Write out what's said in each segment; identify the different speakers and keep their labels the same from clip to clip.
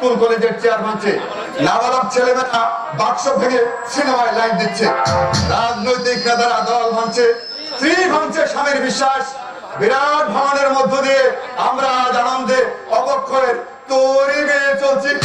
Speaker 1: School কলেজের chair ভাঙছে নাবালক ছেলেমেয়েরা বাক্স ভেঙে সিনেমায় লাইন দিচ্ছে। রাজনৈতিক নেতারা দল ভাঙছে, স্ত্রী ভাঙছে স্বামীর বিশ্বাস। বিরাট ভ্রমণের মধ্য দিয়ে আমরা আজ আনন্দে অবক্ষয়ের তৈরি মেয়ে চলছি।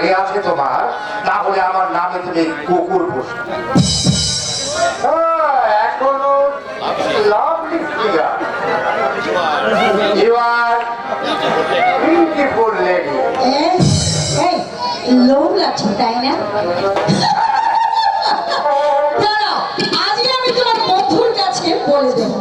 Speaker 2: ছেলে আছে তোমার তাহলে আমার নামে তুমি কুকুর হ্যাঁ,
Speaker 3: লাগছে তাই না? আজকে আমি তোমার বন্ধুর কাছে বলে দেবো।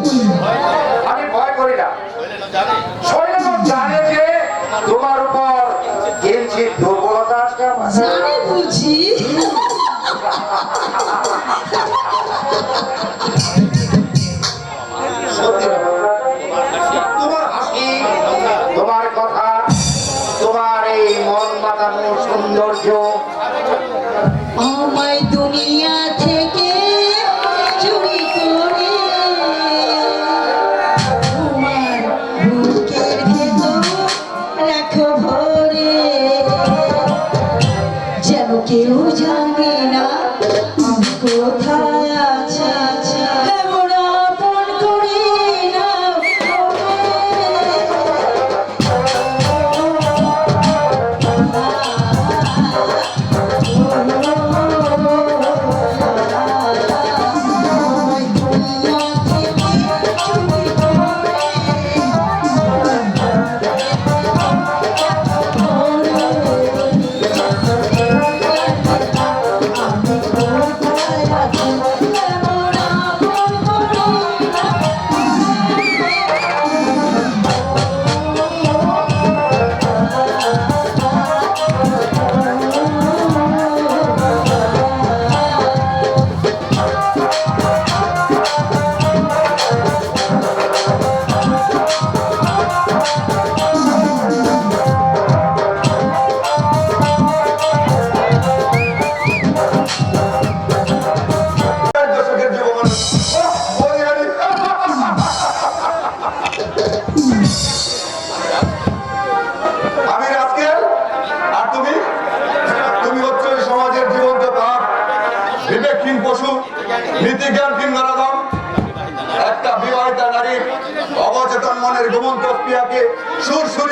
Speaker 1: গোমন্ত ক্রিয়াকে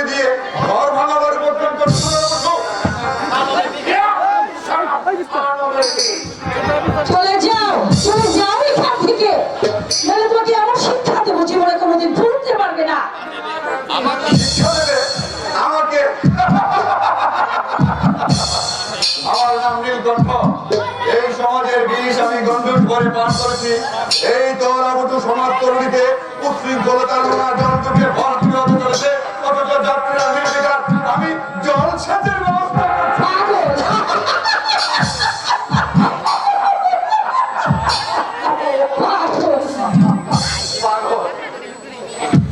Speaker 1: দিয়ে ঘর ভাঙাবার পর্যন্ত
Speaker 3: চলে যাও চলে যাও এখান থেকে। নাহলে তোমাকে এমন শিক্ষা দেবো জীবনে কোনোদিন ভুলতে পারবে না।
Speaker 1: শিক্ষা দেবে আমাকে। আমার নাম নীলকণ্ঠ এই সমাজের বিষ আমি গন্ডুট করে পান করেছি। এই তোরাবটু সমাজ তরুণীতে চলেছে অথচ যাত্রীরা নির্বিকার আমি জল সেচের ব্যবস্থা।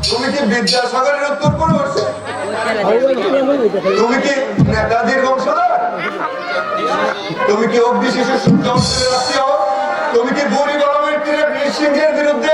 Speaker 1: তুমি কি বিদ্যাসাগরের উত্তর তুমি কি নেতাজির বংশধর? তুমি কি অগ্নি শিশু সূর্য তুমি কি বুড়ি গরমের বিরুদ্ধে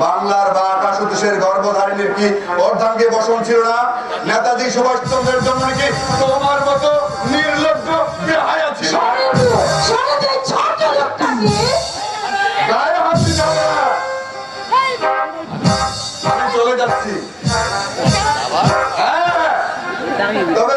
Speaker 1: বাংলার বা আকাশ দেশের গর্ভধারিণীর কি অর্ধাঙ্গে বসন ছিল না? নেতাজি সুভাষ চন্দ্রের জন্য নাকি তোমার মতো নির্লজ্জ চলে হ্যাঁ। তবে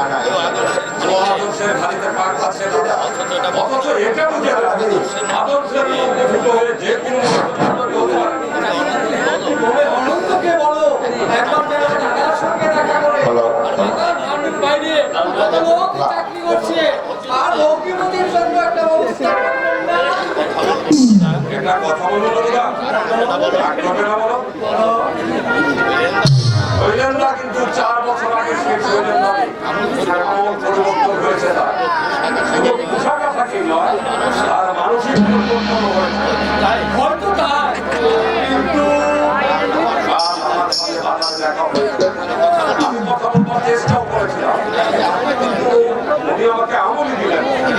Speaker 4: আদর্শের খালিতে
Speaker 5: পাক পাচ্ছে
Speaker 6: অথচ এটা বুঝে রাখেনি আদর্শের মধ্যে ফুটো যে কোনো একটা কথা বলব দাদা। রাগ করবে না বলো। হইলেন না কিন্তু চার বছর হয়তো তার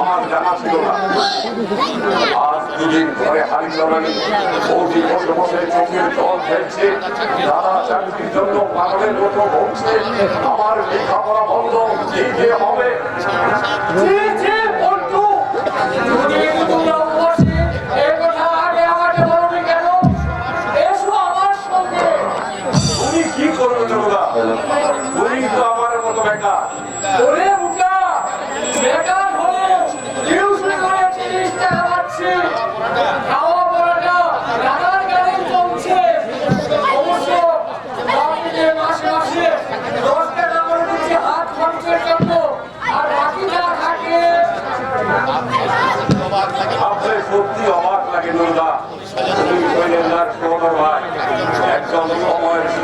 Speaker 6: আমার জানা ছিল না। আজ দুদিন ঘরে হারি জমানি বৌদি বসে বসে চোখের জল ফেলছে। দাদা চাকরির জন্য পাগলের মতো ভুগছে আমার লেখাপড়া বন্ধ, এই যে হবে।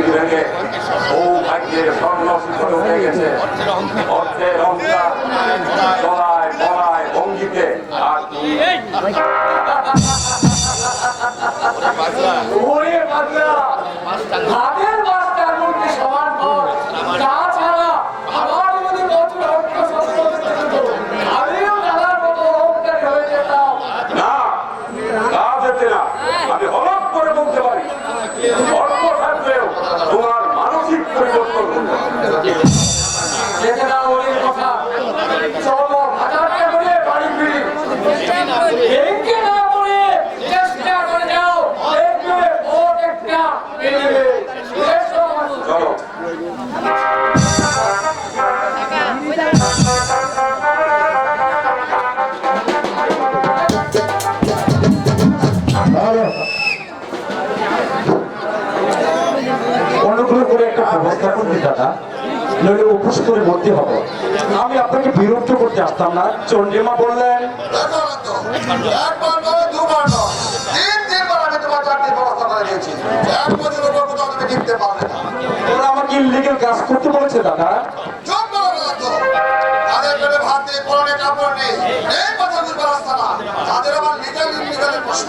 Speaker 6: দুর্নীতি ভেঙে সৌভাগ্যের স্বর্ণশিখর হয়ে গেছে। অর্থের অঙ্কার গলায় গলায় ভঙ্গিতে আর
Speaker 7: পুষ্করে মধ্যে হবে। আমি আপনাকে বিরক্ত করতে আসতাম না। চন্ডিমা বললেন, ওরা আমাকে ইলিগেল কাজ করতে বলেছে, দাদা।
Speaker 8: কাপড় নেই এই কথা
Speaker 7: দুর্বাস্তা
Speaker 8: আমার
Speaker 7: লিগাল ইলিগালের প্রশ্ন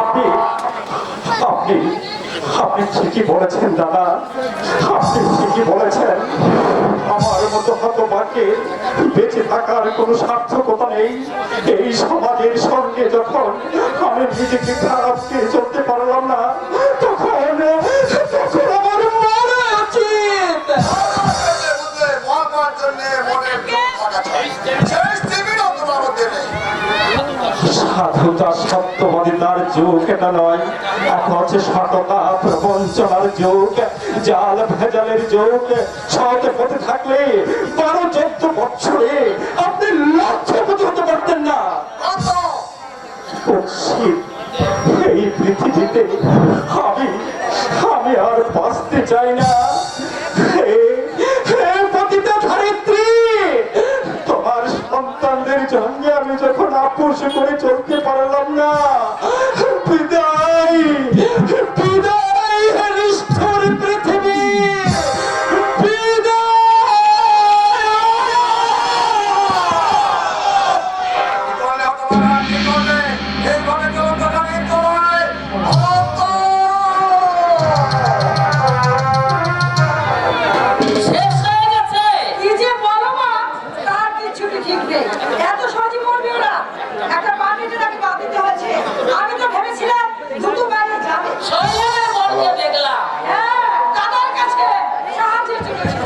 Speaker 7: আপনি আপনি আপনি ঠিকই বলেছেন। দাদা। আপনি ঠিকই বলেছেন। আমার মতো হত বাক্যে বেঁচে থাকার কোনো সার্থকতা নেই? এই সমাজের সঙ্গে যখন আমি নিজেকে খারাপ চলতে পারলাম না। ধুতা সত্যবাদিতার যুগ এটা নয়, এখন হচ্ছে সততা প্রবঞ্চনার যুগ জাল ভেজালের যুগ সৎ পথে থাকলে বারো চোদ্দ বছরে আপনি লক্ষ্যপতি হতে পারতেন না। এই পৃথিবীতে আমি আমি আর বাঁচতে চাই না। আপোষে করে চলতে পারলাম না। বিদায়।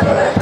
Speaker 9: Correct.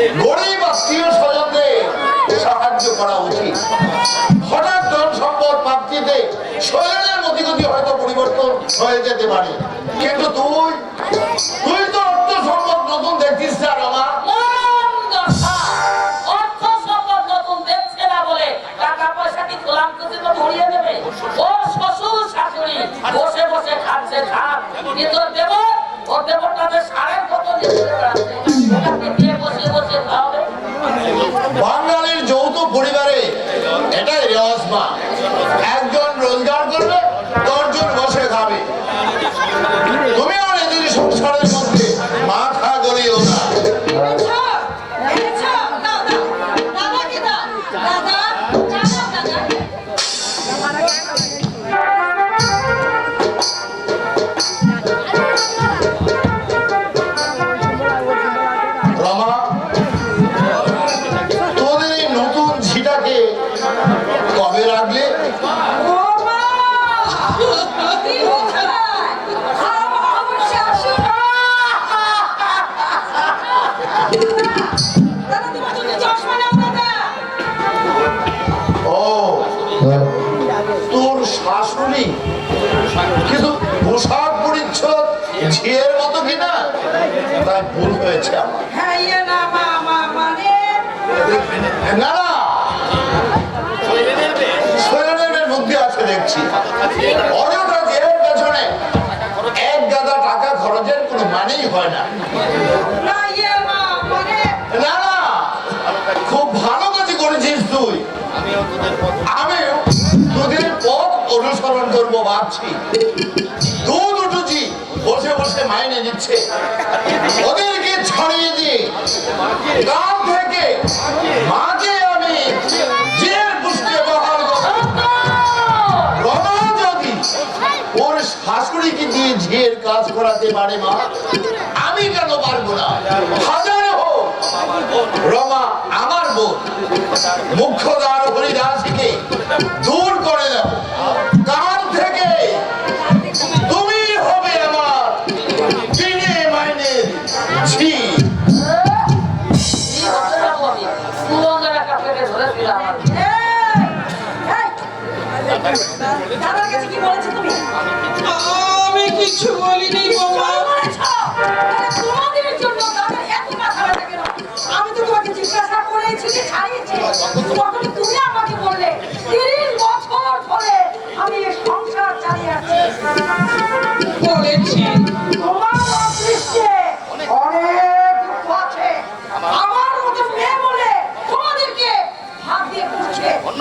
Speaker 8: গরিব আত্মীয় স্বজনদের সাহায্য করা উচিত। হঠাৎ ধন সম্পদ প্রাপ্তিতে শরীরের গতিগতি হয়তো পরিবর্তন হয়ে যেতে পারে। কিন্তু তুই তুই তো অর্থ সম্পদ নতুন দেখছিস না
Speaker 10: আমার বসে বসে খাচ্ছে ধান। কিন্তু দেব ও দেবতাদের সারের কত নিয়ে
Speaker 8: বাঙালির যৌথ পরিবারে এটাই রেওয়াজ মা। একজন রোজগার
Speaker 9: শুনি কিন্তু পোশাক পরিচ্ছদ ঝিয়ের মতো কিনা? তাই ভুল হয়েছে আমার।
Speaker 3: হ্যাঁ ইয়ে না মানে?
Speaker 9: না না। শরীরের বুদ্ধি আছে দেখছি। অযথা জেলের পেছনে এক গাদা টাকা খরচের কোনো মানেই হয় না।
Speaker 3: না ইয়ে মানে?
Speaker 9: খুব ভালো কাজ করেছিস তুই। আমি অনুসরণ করব ভাবছি। উঠুছি, বসে বসে মাইনে দিচ্ছে ওদেরকে ছড়িয়ে দিয়ে গ্রাম থেকে মাকে আমি দিয়ে কাজ করাতে পারে মা? আমি কেন পারব না? দূর করে দাও।
Speaker 3: দাদার কাছে কি বলেছ তুমি?
Speaker 11: আমি কিছু বলিনি বাবা
Speaker 3: কি বলেছ? তাহলে তোমাদের জন্য দাদার এত মাথা ব্যথা কেন? আমি তো তোমাকে জিজ্ঞাসা করেছি যে ছাড়িয়েছে। তখন তুমি আমাকে বললে তিরিশ বছর ধরে আমি সংসার চালিয়ে আছি।
Speaker 11: বলেছি।
Speaker 3: তোমার অদৃষ্টে অনেক দুঃখ আছে। আমার মতো মেয়ে বলে তোমাদেরকে হাত দিয়ে পুষছে। অন্য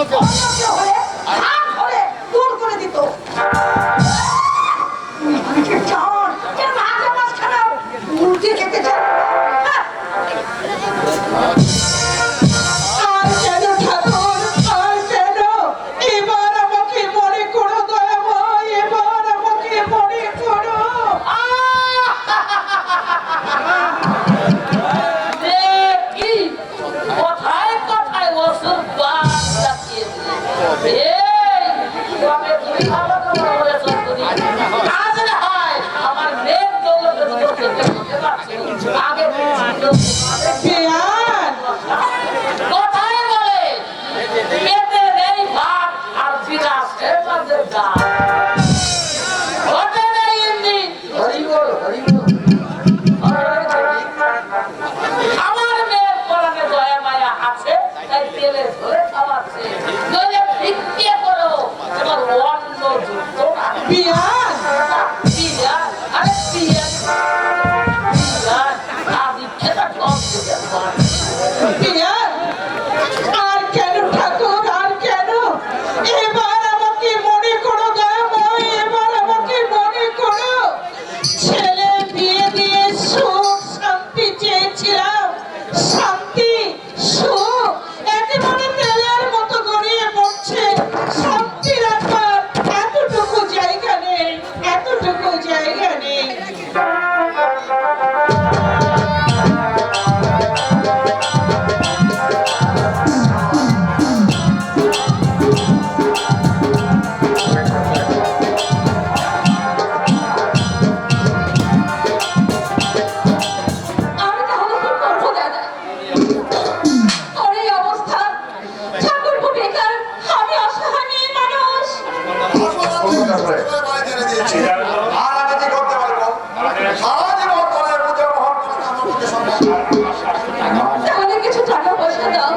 Speaker 3: তাহলে কিছু টাকা পয়সা দাও।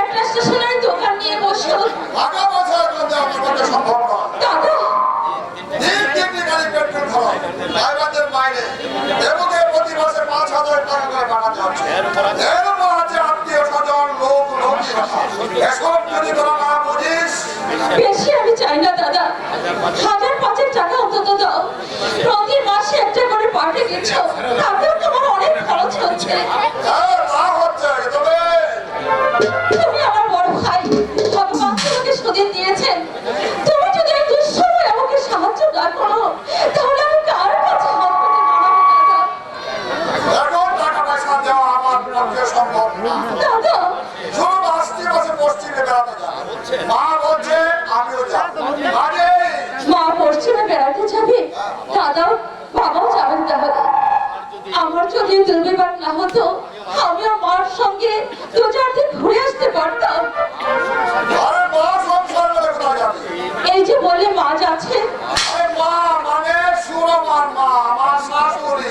Speaker 3: একটা স্টেশনারি দোকান নিয়ে বসো।
Speaker 9: টাকা পয়সা এখন আমার পক্ষে সম্ভব নয়
Speaker 3: দাদা!
Speaker 9: দিন তিনটি গাড়ি পেট্রোল খরচ ড্রাইভারদের মাইনে দেবকে প্রতি মাসে পাঁচ হাজার টাকা করে পাঠাতে হচ্ছে। এর আছে আত্মীয় স্বজন লোক লোক এসব যদি তোরা না বুঝিস
Speaker 3: বেশি আমি চাই না দাদা। হাজার পাঁচেক টাকা অন্তত দাও। পাঠিয়ে দিচ্ছ তাতেও তোমার অনেক খরচ হচ্ছে।
Speaker 9: হচ্ছে তবে
Speaker 3: যদি দুর্বিবার না হতো
Speaker 9: আমি মার সঙ্গে দু
Speaker 3: চার দিন
Speaker 9: ঘুরে আসতে পারতাম। এই যে বলে মাছ
Speaker 3: মা যাচ্ছে আমার শাশুড়ি।